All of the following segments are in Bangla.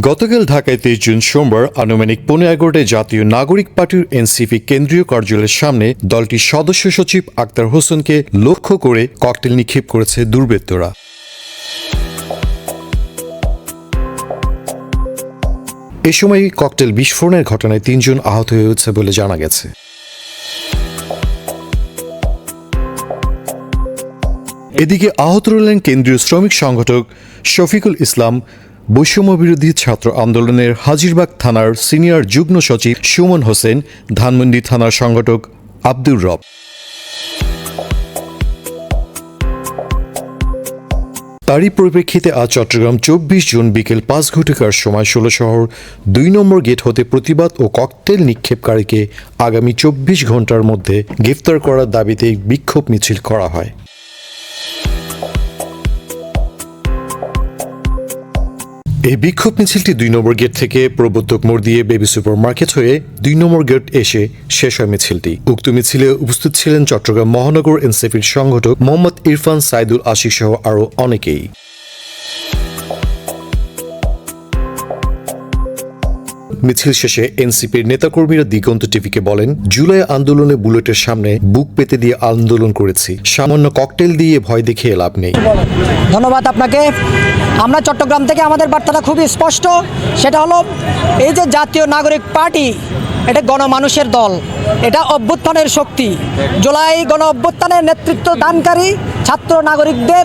গতকাল ঢাকায় তেইশ জুন সোমবার আনুমানিক পনেরো এগারোটায় জাতীয় নাগরিক পার্টির এনসিপি কেন্দ্রীয় কার্যালয়ের সামনে দলটির সদস্য সচিব আক্তার হোসেনকে লক্ষ্য করে ককটেল নিক্ষেপ করেছে দুর্বৃত্তরা। এ সময় ককটেল বিস্ফোরণের ঘটনায় তিনজন আহত হয়েছে বলে জানা গেছে। এদিকে আহত রইলেন কেন্দ্রীয় শ্রমিক সংগঠক শফিকুল ইসলাম বৈষম্য বিরোধী ছাত্র আন্দোলনের হাজিরবাগ থানার সিনিয়র যুগ্ম সচিব সুমন হোসেন, ধানমন্ডি থানার সংগঠক আব্দুর রব। তারই পরিপ্রেক্ষিতে আজ চট্টগ্রাম চব্বিশ জুন বিকেল পাঁচ ঘটিকার সময় ষোলো শহর দুই নম্বর গেট হতে প্রতিবাদ ও ককটেল নিক্ষেপকারীকে আগামী চব্বিশ ঘণ্টার মধ্যে গ্রেফতার করার দাবিতে বিক্ষোভ মিছিল করা হয়। এই বিক্ষোভ মিছিলটি দুই নম্বর গেট থেকে প্রবর্তক মোড় দিয়ে বেবি সুপার মার্কেট হয়ে দুই নম্বর গেট এসে শেষ হয় মিছিলটি। উক্ত মিছিলে উপস্থিত ছিলেন চট্টগ্রাম মহানগর এনসিপির সংগঠক মোহাম্মদ ইরফান সাইদুল আশিক সহ আরও অনেকেই। মিছিল শেষে এনসিপির নেতাকর্মীরা দিগন্ত টিভিকে বলেন, জুলাই আন্দোলনে বুলেটের সামনে বুক পেতে দিয়ে আন্দোলন করেছি। সামান্য ককটেল দিয়ে ভয় দেখিয়ে লাভ নেই। ধন্যবাদ আপনাকে। আমরা চট্টগ্রাম থেকে আমাদের বার্তাটা খুবই স্পষ্ট। সেটা হলো, এই যে জাতীয় নাগরিক পার্টি, এটা গণমানুষের দল, এটা অভ্যুত্থানের শক্তি। জুলাই গণ অভ্যুত্থানের নেতৃত্ব দানকারী ছাত্র নাগরিকদের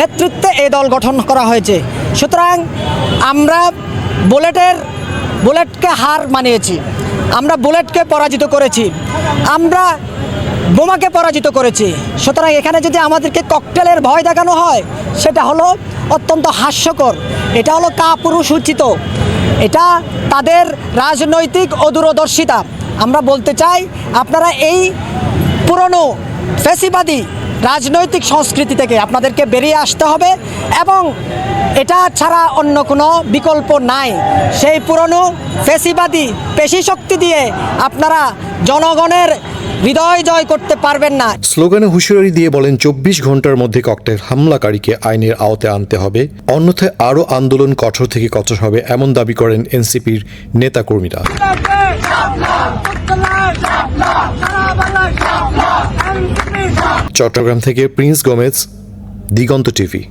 নেতৃত্বে এই দল গঠন করা হয়েছে। সুতরাং আমরা বুলেটের বুলেটকে হার মানিয়েছি। আমরা বুলেটকে পরাজিত করেছি। আমরা বোমাকে পরাজিত করেছি। সুতরাং এখানে যদি আমাদেরকে ককটেলের ভয় দেখানো হয়, সেটা হলো অত্যন্ত হাস্যকর। এটা হলো কাপুরুষ উচিত এটা তাদের রাজনৈতিক অদূরদর্শিতা। আমরা বলতে চাই, আপনারা এই পুরনো ফেসিবাদী রাজনৈতিক সংস্কৃতি থেকে আপনাদেরকে বেরিয়ে আসতে হবে এবং এটা ছাড়া অন্য কোনো বিকল্প নাই। সেই পুরনো ফেসিবাদী পেশি শক্তি দিয়ে আপনারা জনগণের হৃদয় জয় করতে পারবেন না। স্লোগানে হুঁশিয়ারি দিয়ে বলেন চব্বিশ ঘণ্টার মধ্যে ককটেল হামলাকারীকে আইনের আওতায় আনতে হবে। অন্যথায় আরও আন্দোলন কঠোর থেকে কঠোর হবে এমন দাবি করেন এনসিপির নেতাকর্মীরা। চট্টগ্রাম থেকে প্রিন্স গোমেজ দিগন্ত টিভি।